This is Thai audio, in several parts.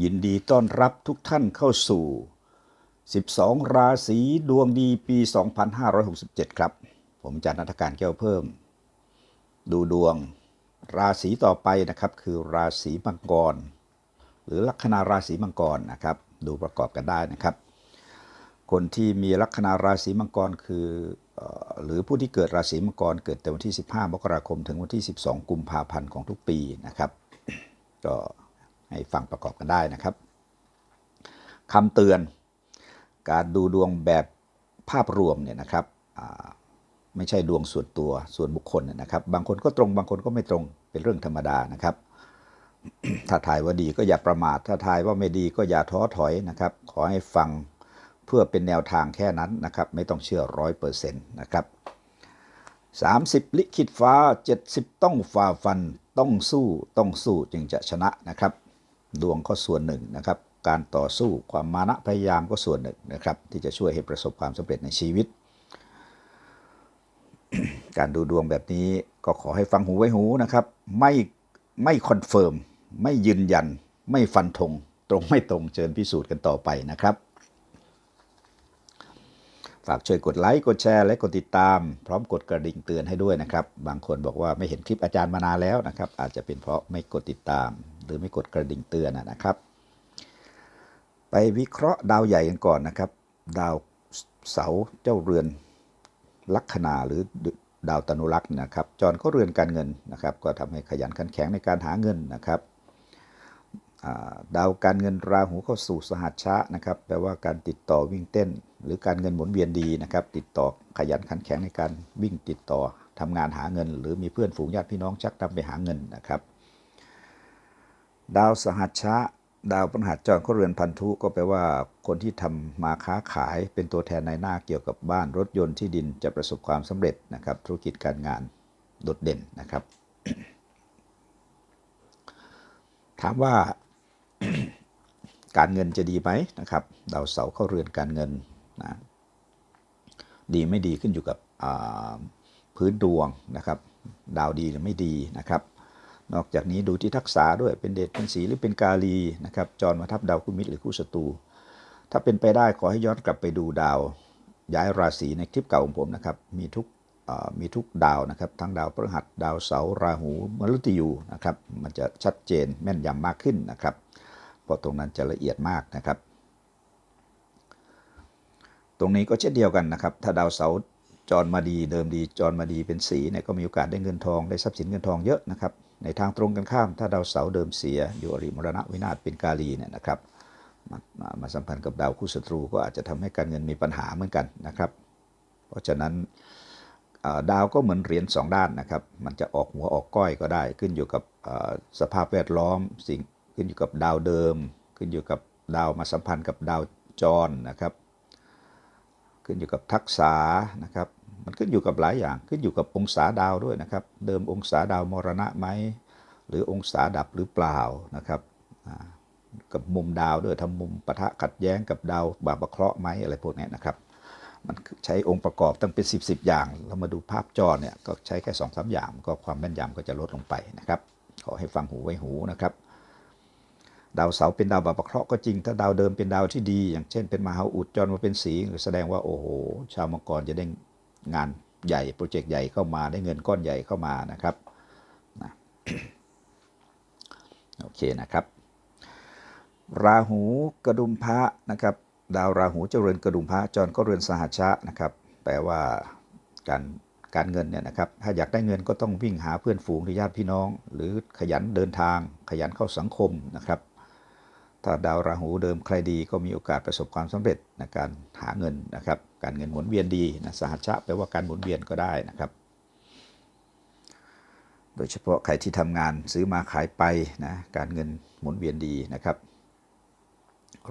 ยินดีต้อนรับทุกท่านเข้าสู่ 12 ราศีดวงดีปี 2567 ครับ ผมอาจารย์นัฐการแก้วเพิ่ม ดูดวง ราศีต่อไปนะครับ คือราศีมังกร หรือลัคนาราศีมังกรนะครับ ดูประกอบกันได้นะครับ คนที่มีลัคนาราศีมังกรคือเอ่อหรือผู้ที่เกิดราศีมังกรเกิดแต่วันที่ 15 มกราคม ถึงวันที่ 12 กุมภาพันธ์ของทุกปีนะครับ ก็ ให้ฟังประกอบกันได้นะครับคำเตือน การดูดวงแบบภาพรวมเนี่ยนะครับไม่ใช่ดวงส่วนตัวส่วนบุคคลนะครับ บางคนก็ตรงบางคนก็ไม่ตรงเป็นเรื่องธรรมดานะครับ ถ้าทายว่าดีก็อย่าประมาท ถ้าทายว่าไม่ดีก็อย่าท้อถอยนะครับ ขอให้ฟังเพื่อเป็นแนวทางแค่นั้นนะครับ ไม่ต้องเชื่อร้อยเปอร์เซ็นต์นะครับ30ลิขิตฟ้า70ต้องฝ่าฟันต้องสู้ต้องสู้จึงจะชนะนะครับ ดวงก็ส่วนหนึ่งนะครับ การต่อสู้ความมานะพยายามก็ส่วนหนึ่งนะครับ ที่จะช่วยให้ประสบความสำเร็จในชีวิต การดูดวงแบบนี้ก็ขอให้ฟังหูไว้หูนะครับ ไม่ไม่คอนเฟิร์มไม่ยืนยัน ไม่ฟันธงตรงไม่ตรงเชิญพิสูจน์กันต่อไปนะครับฝากช่วยกดไลค์ กดแชร์ และกดติดตาม พร้อมกดกระดิ่งเตือนให้ด้วยนะครับ บางคนบอกว่าไม่เห็นคลิปอาจารย์มานานแล้วนะครับ อาจจะเป็นเพราะไม่กดติดตาม รือไม่กดกระดิ่งเตือนนะครับ ไปวิเคราะห์ดาวใหญ่กันก่อนนะครับ ดาวเสาเจ้าเรือนลัคนาหรือดาวตนุลักษ์นะครับ จรก็เรือนการเงินนะครับ ก็ทำให้ขยันขันแข็งในการหาเงินนะครับดาวการเงินราหูเข้าสู่สหัชชะนะครับแปลว่าการติดต่อวิ่งเต้น หรือการเงินหมุนเวียนดีนะครับ ติดต่อขยันขันแข็งในการวิ่งติดต่อทำงานหาเงิน หรือมีเพื่อนฝูงญาติพี่น้องชักนำไปหาเงินนะครับ ดาวสหัชชะ ดาวพฤหัสจรเข้าเรือนพันธุก็แปลว่าคนที่ทำมาค้าขายเป็นตัวแทนในหน้าเกี่ยวกับบ้านรถยนต์ที่ดินจะประสบความสำเร็จนะครับ ธุรกิจการงานโดดเด่นนะครับ ถามว่าการเงินจะดีไหมนะครับ ดาวเสาร์เข้าเรือนการเงินนะดีไม่ดีขึ้นอยู่กับพื้นดวงนะครับ ดาวดีหรือไม่ดีนะครับ นอกจากนี้ดูที่ทักษะด้วยเป็นเดชเป็นสีหรือเป็นกาลีนะครับจรมาทับดาวคู่มิตรหรือคู่ศัตรูถ้าเป็นไปได้ขอให้ย้อนกลับไปดูดาว ย้ายราศีในคลิปเก่าของผมนะครับมีทุกมีทุกดาวนะครับทั้งดาวพฤหัสดาวเสาร์ราหูมฤตยูนะครับมันจะชัดเจนแม่นยำมากขึ้นนะครับเพราะตรงนั้นจะละเอียดมากนะครับ ตรงนี้ก็เช่นเดียวกันนะครับถ้าดาวเสาร์จรมาดีเดิมดีจรมาดีเป็นสีเนี่ยก็มีโอกาสได้เงินทองได้ทรัพย์สินเงินทองเยอะนะครับ ในทางตรงกันข้าม ถ้าดาวเสาร์เดิมเสียอยู่อริมรณะวินาศเป็นกาลีเนี่ยนะครับมามามาสัมพันธ์กับดาวคู่ศัตรูก็อาจจะทำให้การเงินมีปัญหาเหมือนกันนะครับ เพราะฉะนั้นดาวก็เหมือนเหรียญสองด้านนะครับ มันจะออกหัวออกก้อยก็ได้ ขึ้นอยู่กับสภาพแวดล้อมสิ่งขึ้นอยู่กับดาวเดิม ขึ้นอยู่กับดาวมาสัมพันธ์กับดาวจรนะครับ ขึ้นอยู่กับทักษะนะครับ มันขึ้นอยู่กับหลายอย่างขึ้นอยู่กับองศาดาวด้วยนะครับ เดิมองศาดาวมรณะไหมหรือองศาดับหรือเปล่านะครับกับมุมดาวด้วยทำมุมปะทะขัดแย้งกับดาวบาปะเคราะห์ไหมอะไรพวกนี้นะครับ มันใช้องค์ประกอบตั้งเป็น 10บสอย่าง เรามาดูภาพจอเนี่ยก็ใช้แค่2อสอย่าง ก็ความแม่นยำก็จะลดลงไปนะครับ ขอให้ฟังหูไว้หูนะครับดาวเสาเป็นดาวบาปะเคราะห์ก็จริง ถ้าดาวเดิมเป็นดาวที่ดี อย่างเช่นเป็นมหาอุดจรมาเป็นสีแสดงว่าโอ้โห ชาวมังกรจะได้ งานใหญ่โปรเจกต์ใหญ่เข้ามาได้เงินก้อนใหญ่เข้ามานะครับนะโอเคนะครับ ราหูกระดุมพระนะครับดาวราหูเจริญกระดุมพระจรก็เรือนสหัชะนะครับแปลว่าการการเงินเนี่ยนะครับถ้าอยากได้เงินก็ต้องวิ่งหาเพื่อนฝูงหรือญาติพี่น้อง หรือขยันเดินทาง ขยันเข้าสังคมนะครับ ถ้าดาวราหูเดิมใครดีก็มีโอกาสประสบความสำเร็จในการหาเงินนะครับ การเงินหมุนเวียนดีนะสหัชชะแปลว่าการหมุนเวียนก็ได้นะครับ โดยเฉพาะใครที่ทำงานซื้อมาขายไปนะการเงินหมุนเวียนดีนะครับ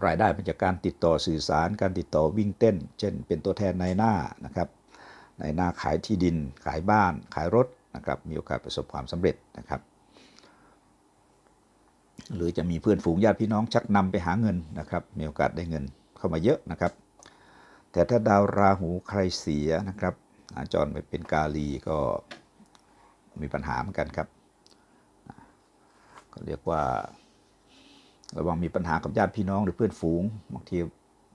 รายได้มาจากการติดต่อสื่อสาร การติดต่อวิ่งเต้น เช่น เป็นตัวแทนในหน้านะครับ ในหน้าขายที่ดิน ขายบ้าน ขายรถนะครับ มีโอกาสประสบความสำเร็จนะครับ หรือจะมีเพื่อนฝูงญาติพี่น้องชักนำไปหาเงินนะครับมีโอกาสได้เงินเข้ามาเยอะนะครับ แต่ถ้าดาวราหูใครเสียนะครับอาจรไปเป็นกาลีก็มีปัญหาเหมือนกันครับก็เรียกว่าระวังมีปัญหากับญาติพี่น้องหรือเพื่อนฝูงบางที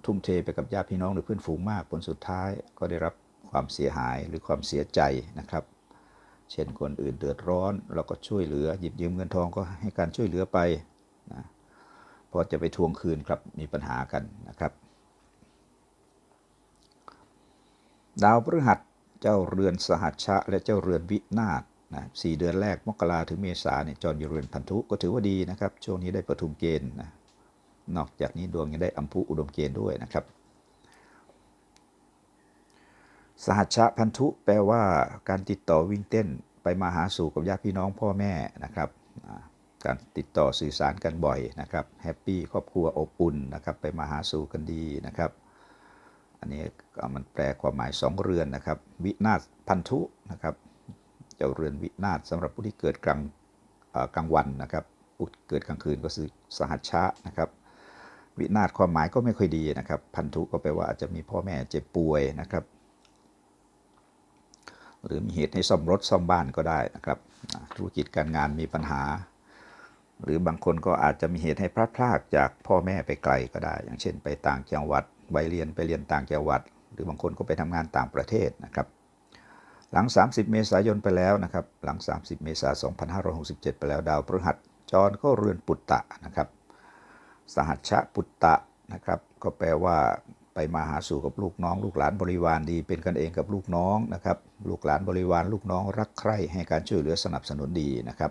ทุ่มเทไปกับญาติพี่น้องหรือเพื่อนฝูงมากผลสุดท้ายก็ได้รับความเสียหายหรือความเสียใจนะครับ เช่นคนอื่นเดือดร้อน เราก็ช่วยเหลือหยิบยืมเงินทองก็ให้การช่วยเหลือไปนะพอจะไปทวงคืนครับมีปัญหากันนะครับ ดาวพฤหัสเจ้าเรือนสหัชชะ และเจ้าเรือนวินาศนะสี่เดือนแรกมกราถึงเมษาเนี่ยจรอยู่เรือนพันธุก็ถือว่าดีนะครับ ช่วงนี้ได้ประทุมเกณฑ์นะนอกจากนี้ดวงยังได้อัมพุอุดมเกณฑ์ด้วยนะครับ สหัชะพันธุแปลว่าการติดต่อวิ่งเต้นไปมาหาสู่กับญาติพี่น้องพ่อแม่นะครับการติดต่อสื่อสารกันบ่อยนะครับแฮปปี้ครอบครัวอบอุ่นนะครับไปมาหาสู่กันดีนะครับ อันนี้มันแปลความหมายสองเรือนนะครับ วินาศพันธุนะครับเจ้าเรือนวินาศสำหรับผู้ที่เกิดกลางกลางวันนะครับผู้เกิดกลางคืนก็คือสหัชชะนะครับ วินาศความหมายก็ไม่ค่อยดีนะครับ พันธุก็แปลว่าอาจจะมีพ่อแม่เจ็บป่วยนะครับ หรือมีเหตุให้ซ่อมรถซ่อมบ้านก็ได้นะครับธุรกิจการงานมีปัญหา หรือบางคนก็อาจจะมีเหตุให้พลาดพลาดจากพ่อแม่ไปไกลก็ได้ อย่างเช่น ไปต่างจังหวัดวัยเรียนไปเรียนต่างจังหวัด หรือบางคนก็ไปทำงานต่างประเทศนะครับหลัง 30 เมษายนไปแล้วนะครับ หลัง 30 เมษายน 2567 ไปแล้วดาวพฤหัสจรก็เรือนปุตตะนะครับ สหัชชะปุตตะนะครับ ก็แปลว่า ไปมาหาสู่กับลูกน้อง ลูกหลานบริวารดี เป็นกันเองกับลูกน้องนะครับลูกหลานบริวารลูกน้องรักใคร่ให้การช่วยเหลือสนับสนุนดีนะครับ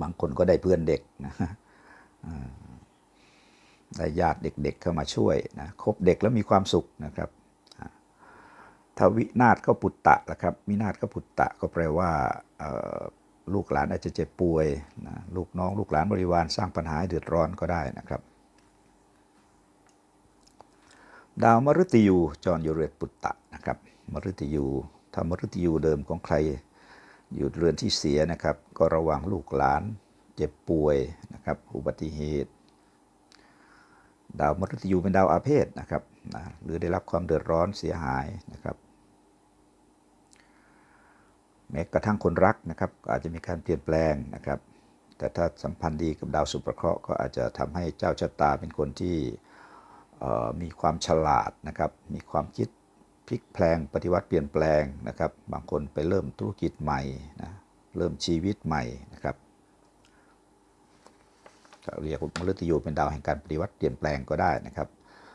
บางคนก็ได้เพื่อนเด็กนะได้ญาติเด็กๆเข้ามาช่วยนะคบเด็กแล้วมีความสุขนะครับอ่าถ้าวินาศก็ปุตตะนะครับวินาศก็ปุตตะก็แปลว่าลูกหลานอาจจะเจ็บป่วยนะลูกน้อง ลูกหลานบริวารสร้างปัญหาให้เดือดร้อนก็ได้นะครับ ดาวมฤตยูจรอยู่เรือนปุตตะนะครับมฤตยูถ้ามฤตยูเดิมของใคร อยู่เรือนที่เสียนะครับ ก็ระวังลูกหลาน เจ็บป่วยนะครับ อุบัติเหตุ ดาวมฤตยูเป็นดาวอาเพศนะครับนะหรือได้รับความเดือดร้อนเสียหายนะครับ แม้กระทั่งคนรักนะครับอาจจะมีการเปลี่ยนแปลงนะครับ แต่ถ้าสัมพันธ์ดีกับดาวสุภเคราะห์ก็อาจจะทำให้เจ้าชะตาเป็นคนที่ มีความฉลาดนะครับ มีความคิดพลิกแพลงปฏิวัติเปลี่ยนแปลงนะครับ บางคนไปเริ่มธุรกิจใหม่นะเริ่มชีวิตใหม่นะครับเรียกมฤตยูเป็นดาวแห่งการปฏิวัติเปลี่ยนแปลงก็ได้นะครับ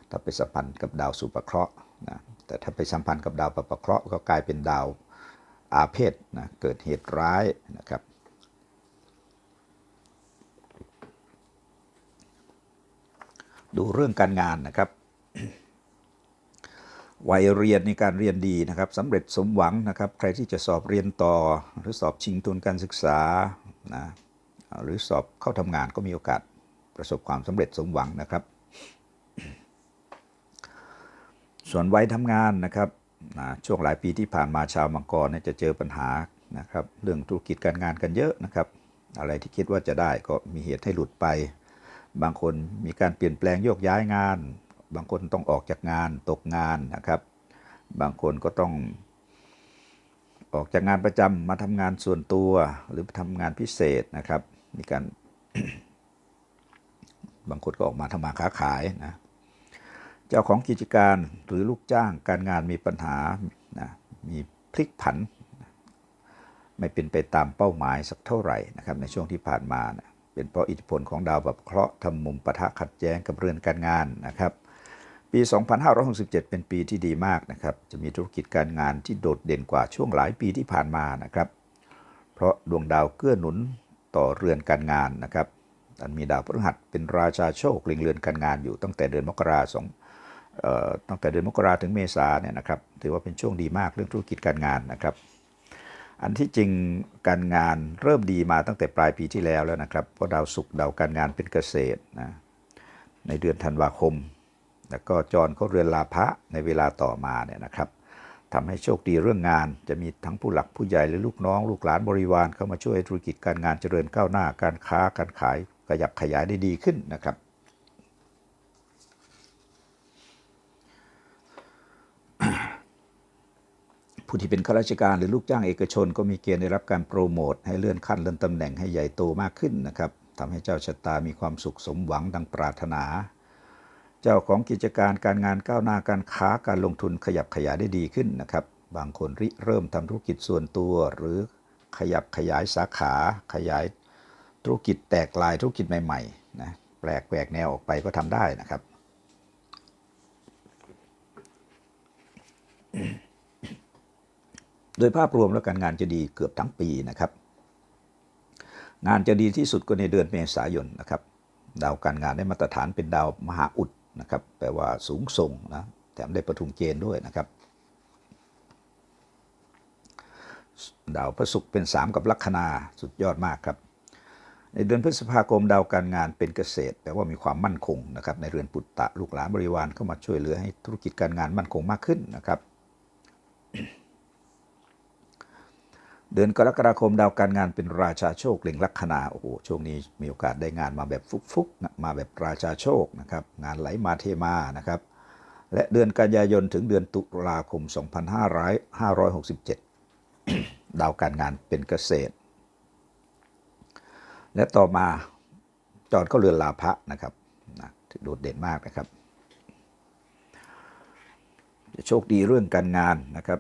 ถ้าไปสัมพันธ์กับดาวสุภเคราะห์นะแต่ถ้าไปสัมพันธ์กับดาวปปเคราะห์ก็กลายเป็นดาวอาเพศนะเกิดเหตุร้ายนะครับ ดูเรื่องการงานนะครับ วัยเรียนในการเรียนดีนะครับสำเร็จสมหวังนะครับ ใครที่จะสอบเรียนต่อ หรือสอบชิงทุนการศึกษานะหรือสอบเข้าทำงานก็มีโอกาสประสบความสำเร็จสมหวังนะครับ ส่วนวัยทำงานนะครับนะช่วงหลายปีที่ผ่านมาชาวมังกรเนี่ยจะเจอปัญหานะครับ เรื่องธุรกิจการงานกันเยอะนะครับ อะไรที่คิดว่าจะได้ก็มีเหตุให้หลุดไป บางคนมีการเปลี่ยนแปลงโยกย้ายงาน บางคนต้องออกจากงานตกงานนะครับ บางคนก็ต้อง ออกจากงานประจำมาทำงานส่วนตัวหรือทำงานพิเศษนะครับ มีการ บางคนก็ออกมาทำมาค้าขายนะเจ้าของกิจการหรือลูกจ้างการงานมีปัญหานะมีพลิกผัน ไม่เป็นไปตามเป้าหมายสักเท่าไหร่นะครับ ในช่วงที่ผ่านมานะ เป็นเพราะอิทธิพลของดาวแบบเคราะห์ทำมุมปะทะขัดแย้งกับเรือนการงานนะครับ ปี 2567 เป็นปีที่ดีมากนะครับ จะมีธุรกิจการงานที่โดดเด่นกว่าช่วงหลายปีที่ผ่านมานะครับ เพราะดวงดาวเกื้อหนุนต่อเรือนการงานนะครับอันมีดาวพฤหัสเป็นราชาโชคเล็งเรือนการงานอยู่ตั้งแต่เดือนมกราสองตั้งแต่เดือนมกราถึงเมษาเนี่ยนะครับ ถือว่าเป็นช่วงดีมากเรื่องธุรกิจการงานนะครับ อันที่จริงการงานเริ่มดีมาตั้งแต่ปลายปีที่แล้วแล้วนะครับ เพราะดาวศุกร์ดาวการงานเป็นเกษตรนะในเดือนธันวาคม แล้วก็จรเขาเรือนลาภะในเวลาต่อมาเนี่ยนะครับทำให้โชคดีเรื่องงาน จะมีทั้งผู้หลักผู้ใหญ่และลูกน้อง ลูกหลานบริวารเข้ามาช่วยธุรกิจการงานเจริญก้าวหน้าการค้าการขายขยับขยายได้ดีขึ้นนะครับ ผู้ที่เป็นข้าราชการหรือลูกจ้างเอกชน ก็มีเกณฑ์ได้รับการโปรโมทให้เลื่อนขั้นเลื่อนตำแหน่งให้ใหญ่โตมากขึ้นนะครับทำให้เจ้าชะตามีความสุขสมหวังดังปรารถนา เจ้าของกิจการการงานก้าวหน้าการค้าการลงทุนขยับขยายได้ดีขึ้นนะครับ บางคนริเริ่มทำธุรกิจส่วนตัว หรือขยับขยายสาขาขยายธุรกิจแตกลายธุรกิจใหม่ๆนะแปลกแหวกแนวออกไปก็ทำได้นะครับ โดยภาพรวมแล้วการงานจะดีเกือบทั้งปีนะครับ งานจะดีที่สุดก็ในเดือนเมษายนนะครับ ดาวการงานได้มาตรฐานเป็นดาวมหาอุดนะครับแปลว่าสูงส่งนะแถมได้ประทุมเกณฑ์ด้วยนะครับ ดาวพระศุกร์เป็น 3 กับลัคนาสุดยอดมากครับ ในเดือนพฤษภาคมดาวการงานเป็นเกษตรแปลว่ามีความมั่นคงนะครับ ในเรือนปุตตะลูกหลานบริวารเข้ามาช่วยเหลือให้ธุรกิจการงานมั่นคงมากขึ้นนะครับ เดือนกรกฎาคมดาวการงานเป็นราชาโชคเล็งลัคนาโอ้โหช่วงนี้มีโอกาสได้งานมาแบบฟุกๆมาแบบราชาโชคนะครับงานไหลมาเทมานะครับและเดือนกันยายนถึงเดือนตุลาคม 2567 ดาวการงานเป็นเกษตร และต่อมาจอดก็เรือนลาภะนะครับนะโดดเด่นมากนะครับ จะโชคดีเรื่องการงานนะครับ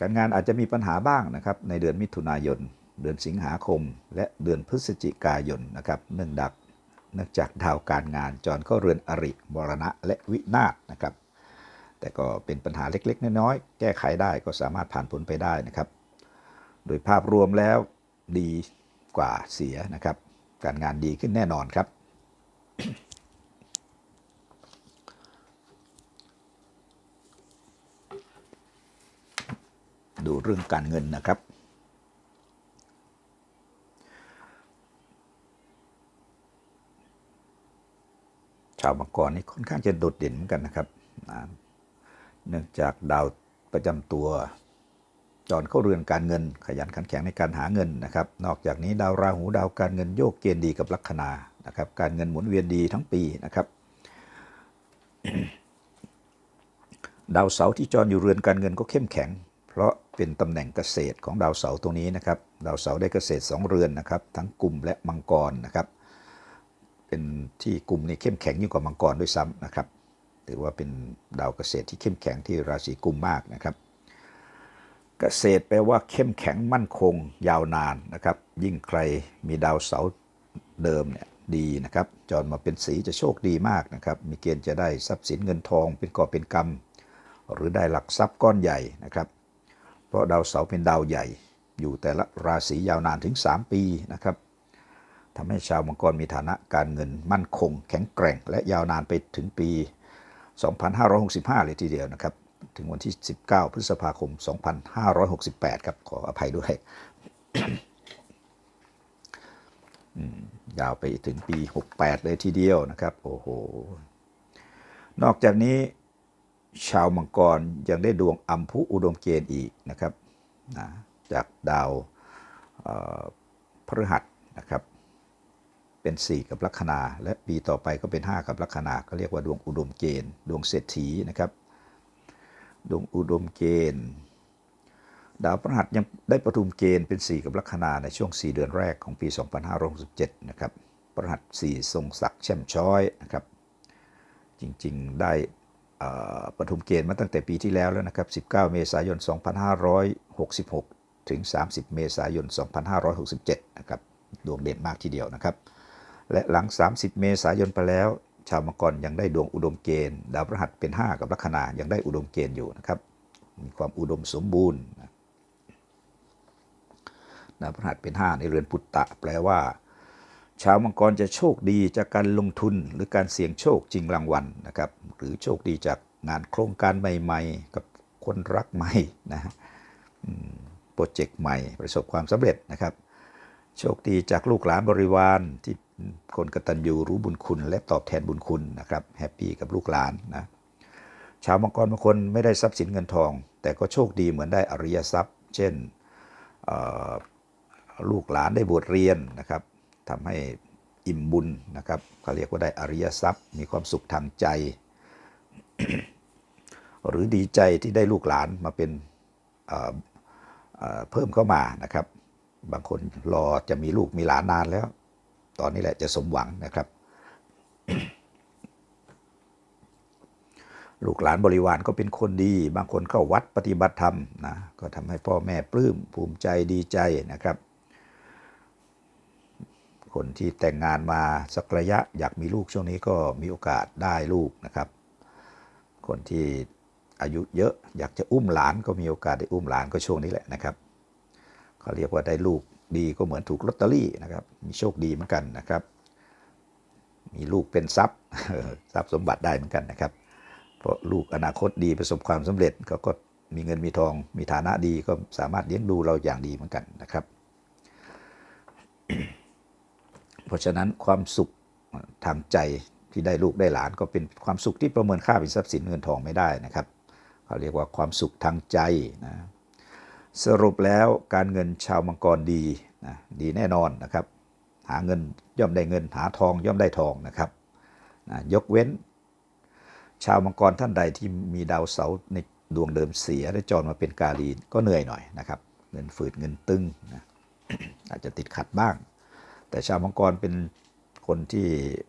การงานอาจจะมีปัญหาบ้างนะครับในเดือนมิถุนายน เดือนสิงหาคม และเดือนพฤศจิกายนนะครับเนื่องดักเนื่องจากดาวการงานจรเข้าเรือนอริมรณะและวินาศนะครับ แต่ก็เป็นปัญหาเล็กๆ น้อยๆ แก้ไขได้ก็สามารถผ่านพ้นไปได้นะครับ โดยภาพรวมแล้วดีกว่าเสียนะครับ การงานดีขึ้นแน่นอนครับ ดูเรื่องการเงินนะครับ ชาวมังกรนี่ค่อนข้างจะโดดเด่นเหมือนกันนะครับเนื่องจากดาวประจำตัวจรเข้าเรือนการเงิน ขยันขันแข็งในการหาเงินนะครับ นอกจากนี้ดาวราหูดาวการเงินโยกเกณฑ์ดีกับลัคนานะครับ การเงินหมุนเวียนดีทั้งปีนะครับดาวเสาร์ที่จรอยู่เรือนการเงินก็เข้มแข็ง เพราะเป็นตำแหน่งเกษตรของดาวเสาร์ตรงนี้นะครับดาวเสาร์ได้เกษตร 2 เรือนนะครับ ทั้งกลุ่มและมังกรนะครับเป็นที่กลุ่มนี้เข้มแข็งยิ่งกว่ามังกรด้วยซ้ำนะครับถือว่าเป็นดาวเกษตรที่เข้มแข็งที่ราศีกุมมากนะครับ เกษตรแปลว่าเข้มแข็งมั่นคงยาวนานนะครับ ยิ่งใครมีดาวเสาร์เดิมเนี่ยดีนะครับจรมาเป็นสีจะโชคดีมากนะครับ มีเกณฑ์จะได้ทรัพย์สินเงินทองเป็นกอบเป็นกำหรือได้หลักทรัพย์ก้อนใหญ่นะครับ เพราะดาวเสาร์เป็นดาวใหญ่ อยู่แต่ละราศียาวนานถึง 3 ปีนะครับทำให้ชาวมังกรมีฐานะการเงินมั่นคง แข็งแกร่ง และยาวนานไปถึงปี 2565 เลยทีเดียวนะครับ ถึงวันที่ 19 พฤษภาคม 2568 ครับขออภัยด้วยยาวไปถึงปี 68 เลยทีเดียวนะครับ โอ้โห นอกจากนี้ ชาวมังกรยังได้ดวงอัมพุอุดมเกณฑ์อีกนะครับนะจากดาวพฤหัสนะครับ เป็น 4 กับลัคนา และปีต่อไปก็เป็น 5 กับลัคนา ก็เรียกว่าดวงอุดมเกณฑ์ ดวงเศรษฐีนะครับ ดวงอุดมเกณฑ์ ดาวพฤหัสยังได้ประทุมเกณฑ์เป็น 4 กับลัคนาในช่วง 4 เดือนแรกของปี 2567นะครับพฤหัส4ทรงศักดิ์แช่มช้อยนะครับ จริงๆได้ ประทุมเกณฑ์มาตั้งแต่ปีที่แล้วแล้วนะครับ 19 เมษายน 2566 ถึง 30 เมษายน 2567 นะครับ ดวงเด่นมากทีเดียวนะครับ และหลัง 30 เมษายนไปแล้ว ชาวมังกรยังได้ดวงอุดมเกณฑ์ ดาวพฤหัสเป็น 5 กับลัคนายังได้อุดมเกณฑ์อยู่นะครับ มีความอุดมสมบูรณ์ ดาวพฤหัสเป็น 5 ในเรือนปุตตะ แปลว่า ชาวมังกรจะโชคดีจากการลงทุนหรือการเสี่ยงโชคจริงรางวัลนะครับ หรือโชคดีจากงานโครงการใหม่ๆ กับคนรักใหม่นะอืมโปรเจกต์ใหม่ประสบความสำเร็จนะครับ โชคดีจากลูกหลานบริวารที่คนกตัญญูรู้บุญคุณ และตอบแทนบุญคุณนะครับแฮปปี้กับลูกหลานนะชาวมังกรบางคนไม่ได้ทรัพย์สินเงินทอง แต่ก็โชคดีเหมือนได้อริยทรัพย์ เช่นลูกหลานได้บวชเรียนนะครับ ทำให้อิ่มบุญนะครับเขาเรียกว่าได้อริยทรัพย์ มีความสุขทางใจ หรือดีใจที่ได้ลูกหลานมาเป็นเเเพิ่มเข้ามานะครับ บางคนรอจะมีลูกมีหลานนานแล้ว ตอนนี้แหละจะสมหวังนะครับ ลูกหลานบริวารก็เป็นคนดี บางคนเข้าวัดปฏิบัติธรรมนะก็ทำให้พ่อแม่ปลื้มภูมิใจดีใจนะครับ คนที่แต่งงานมาสักระยะอยากมีลูกช่วงนี้ก็มีโอกาสได้ลูกนะครับ คนที่อายุเยอะอยากจะอุ้มหลานก็มีโอกาสได้อุ้มหลานก็ช่วงนี้แหละนะครับเขาเรียกว่าได้ลูกดีก็เหมือนถูกลอตเตอรี่นะครับ มีโชคดีเหมือนกันนะครับ มีลูกเป็นทรัพย์ทรัพย์สมบัติได้เหมือนกันนะครับ เพราะลูกอนาคตดีประสบความสำเร็จเขาก็มีเงินมีทองมีฐานะดีก็สามารถเลี้ยงดูเราอย่างดีเหมือนกันนะครับ เพราะฉะนั้นความสุขทางใจที่ได้ลูกได้หลานก็เป็นความสุขที่ประเมินค่าเป็นทรัพย์สินเงินทองไม่ได้นะครับเขาเรียกว่าความสุขทางใจนะสรุปแล้วการเงินชาวมังกรดีนะดีแน่นอนนะครับ หาเงินย่อมได้เงินหาทองย่อมได้ทองนะครับนะยกเว้น ชาวมังกรท่านใดที่มีดาวเสาร์ในดวงเดิมเสียและจรมาเป็นกาลีก็เหนื่อยหน่อยนะครับ เงินฝืดเงินตึงนะอาจจะติดขัดบ้าง แต่ชาวมังกรเป็นคนที่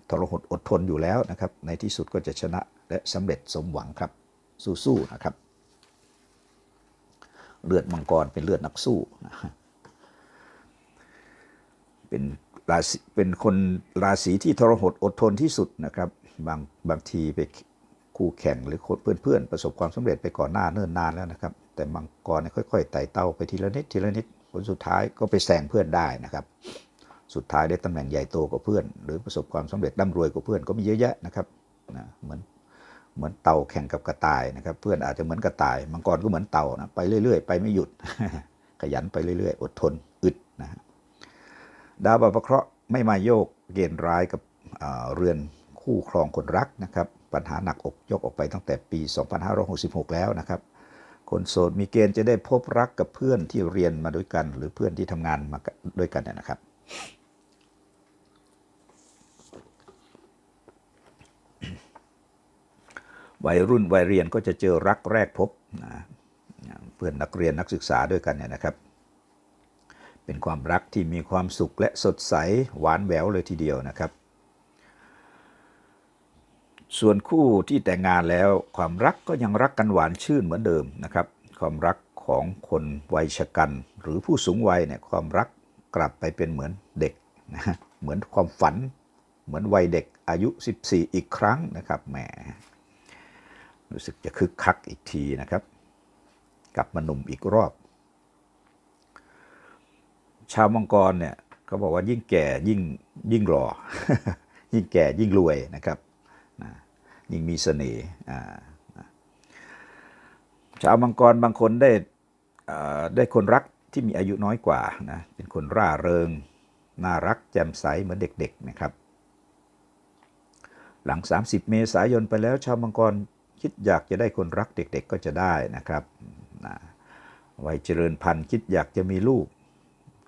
ทรหดอดทนอยู่แล้วนะครับ ในที่สุดก็จะชนะและสำเร็จสมหวังครับ สู้ๆนะครับ เลือดมังกรเป็นเลือดนักสู้นะเป็นราศีเป็นคนราศีที่ทรหดอดทนที่สุดนะครับ บางบางทีไปคู่แข่งหรือคนเพื่อนๆ ประสบความสำเร็จไปก่อนหน้าเนิ่นนานแล้วนะครับ แต่มังกรเนี่ยค่อยๆไต่เต้าไปทีละนิดทีละนิดผลสุดท้ายก็ไปแซงเพื่อนได้นะครับ สุดท้ายได้ตำแหน่งใหญ่โตกว่าเพื่อน หรือประสบความสำเร็จร่ำรวยกว่าเพื่อนก็มีเยอะแยะนะครับนะเหมือนเหมือนเต่าแข่งกับกระต่ายนะครับ เพื่อนอาจจะเหมือนกระต่ายมังกรก็เหมือนเต่านะไปเรื่อยๆ ไปไม่หยุด ขยันไปเรื่อยๆ อดทนอึดนะดาวบพเคราะห์ไม่มาโยกเกณฑ์ร้ายกับเรือนคู่ครองคนรักนะครับ ปัญหาหนักอกยกออกไปตั้งแต่ปี 2566 แล้วนะครับ คนโสดมีเกณฑ์จะได้พบรักกับเพื่อนที่เรียนมาด้วยกัน หรือเพื่อนที่ทำงานมาด้วยกันนะครับ วัยรุ่นวัยเรียนก็จะเจอรักแรกพบนะเพื่อนนักเรียนนักศึกษาด้วยกันเนี่ยนะครับ เป็นความรักที่มีความสุขและสดใสหวานแหววเลยทีเดียวนะครับ ส่วนคู่ที่แต่งงานแล้วความรักก็ยังรักกันหวานชื่นเหมือนเดิมนะครับ ความรักของคนวัยชะกัน หรือผู้สูงวัยเนี่ยความรักกลับไปเป็นเหมือนเด็กนะฮะเหมือนความฝัน เหมือนวัยเด็กอายุ 14 อีกครั้งนะครับแหม รู้สึกจะคึกคักอีกทีนะครับ กลับมาหนุ่มอีกรอบ ชาวมังกรเนี่ยเขาบอกว่ายิ่งแก่ยิ่งยิ่งรอยิ่งแก่ยิ่งรวยนะครับยิ่งมีเสน่ห์ชาวมังกรบางคนได้ได้คนรักที่มีอายุน้อยกว่านะเป็นคนร่าเริง น่ารักแจ่มใสเหมือนเด็กๆนะครับ หลัง 30 เมษายนไปแล้วชาวมังกร คิดอยากจะได้คนรักเด็กๆก็จะได้นะครับวัยเจริญพันธุ์คิดอยากจะมีลูก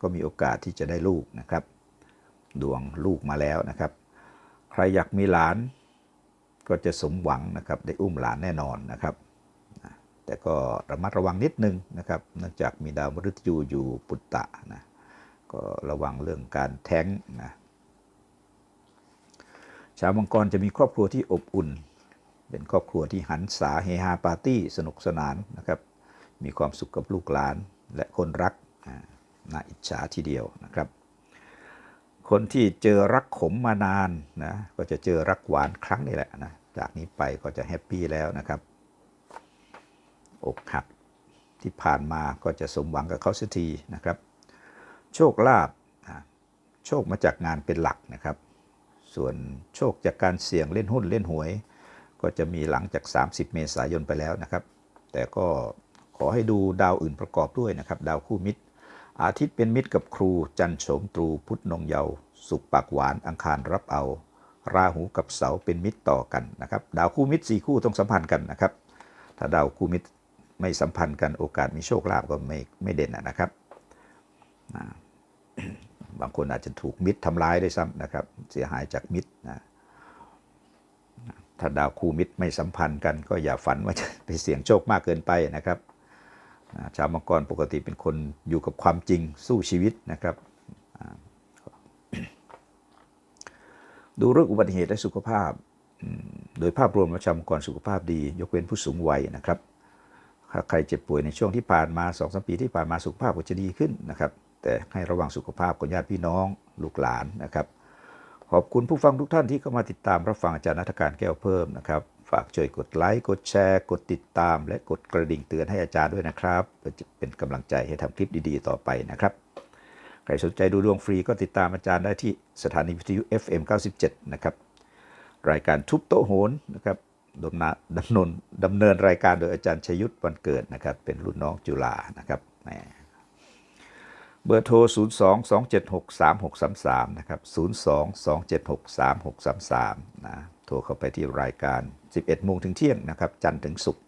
ก็มีโอกาสที่จะได้ลูกนะครับ ดวงลูกมาแล้วนะครับ ใครอยากมีหลานก็จะสมหวังนะครับได้อุ้มหลานแน่นอนนะครับ แต่ก็ระมัดระวังนิดนึงนะครับเนื่องจากมีดาวมฤตยูอยู่ปุตตะนะก็ระวังเรื่องการแท้งนะชาวมังกรจะมีครอบครัวที่อบอุ่น เป็นครอบครัวที่หันษาเฮฮาปาร์ตี้สนุกสนานนะครับ มีความสุขกับลูกหลานและคนรักน่าอิจฉาทีเดียวนะครับ คนที่เจอรักขมมานานนะก็จะเจอรักหวานครั้งนี้แหละนะจากนี้ไปก็จะแฮปปี้แล้วนะครับอกหักที่ผ่านมาก็จะสมหวังกับเขาสักทีนะครับ โชคลาภโชคมาจากงานเป็นหลักนะครับ ส่วนโชคจากการเสี่ยงเล่นหุ้นเล่นหวย ก็จะมีหลังจาก 30 เมษายนไปแล้วนะครับ แต่ก็ขอให้ดูดาวอื่นประกอบด้วยนะครับ ดาวคู่มิตร อาทิตย์เป็นมิตรกับครู จันทร์โฉมตรู พุธนงเยาวสุขปากหวาน อังคารรับเอา ราหูกับเสาเป็นมิตรต่อกันนะครับ ดาวคู่มิตรสี่คู่ต้องสัมพันธ์กันนะครับ ถ้าดาวคู่มิตรไม่สัมพันธ์กันโอกาสมีโชคลาภก็ไม่ไม่เด่นนะครับ บางคนอาจจะถูกมิตรทำร้ายได้ซ้ำนะครับ เสียหายจากมิตรนะ ถ้าดาวคู่มิตรไม่สัมพันธ์กัน ก็อย่าฝันว่าจะไปเสี่ยงโชคมากเกินไปนะครับชาวมังกรปกติเป็นคนอยู่กับความจริงสู้ชีวิตนะครับ ดูเรื่องอุบัติเหตุและสุขภาพ โดยภาพรวมประชากรสุขภาพดี ยกเว้นผู้สูงวัยนะครับถ้าใครเจ็บป่วยในช่วงที่ผ่านมา2อสปีที่ผ่านมาสุขภาพก็จะดีขึ้นนะครับ แต่ให้ระวังสุขภาพของญาติพี่น้องลูกหลานนะครับ ขอบคุณผู้ฟังทุกท่านที่เข้ามาติดตามรับฟังอาจารย์นัฐการแก้วเพิ่มนะครับ ฝากช่วยกดไลค์กดแชร์ กดติดตาม และกดกระดิ่งเตือนให้อาจารย์ด้วยนะครับเพื่อจะเป็นกำลังใจให้ทำคลิปดีๆ ต่อไปนะครับใครสนใจดูดวงฟรีก็ติดตามอาจารย์ได้ที่สถานีวิทยุ FM 97 นะครับ รายการทุบโต๊ะโหนนะครับดำนาดำเนินดำเนินรายการโดยอาจารย์ชยุทธวันเกิดนะครับ เป็นรุ่นน้องจุฬานะครับแหม เบอร์โทร 0 2 2 7 6 3 6 3 3 นะครับ 0 2 2 7 6 3 6 3 3 นะ โทรเข้าไปที่รายการ 11โมงถึงเที่ยงนะครับ จันทร์ถึงศุกร์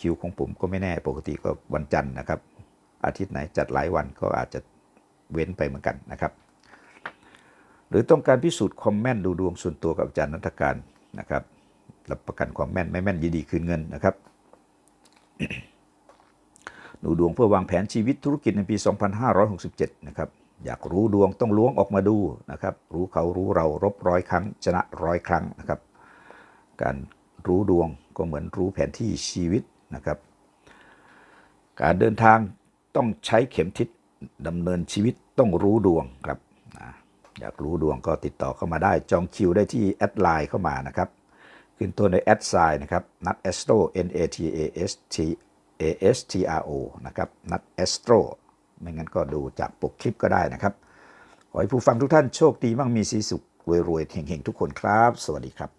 คิวของผมก็ไม่แน่ ปกติก็วันจันทร์นะครับ อาทิตย์ไหนจัดหลายวันก็อาจจะเว้นไปเหมือนกันนะครับ หรือต้องการพิสูจน์ความแม่นดูดวงส่วนตัวกับอาจารย์นัฐการนะครับ รับประกันความแม่นไม่แม่นยินดีคืนเงินนะครับ ดูดวงเพื่อวางแผนชีวิตธุรกิจในปี 2567 นะครับ อยากรู้ดวงต้องล้วงออกมาดูนะครับ รู้เขารู้เรารบร้อยครั้ง ชนะร้อยครั้งนะครับ การรู้ดวงก็เหมือนรู้แผนที่ชีวิตนะครับ การเดินทางต้องใช้เข็มทิศดำเนินชีวิตต้องรู้ดวงครับอยากรู้ดวงก็ติดต่อเข้ามาได้จองคิวได้ที่แอดไลน์เข้ามานะครับ ขึ้นต้นในแอดไซน์นะครับนัดแอสโตร N A T A S T A S T R O นะครับนัดแอสโตรไม่งั้นก็ดูจากปกคลิปก็ได้นะครับ ขอให้ผู้ฟังทุกท่านโชคดีมั่งมีสีสุขรวยๆเฮงๆ ทุกคนครับ สวัสดีครับ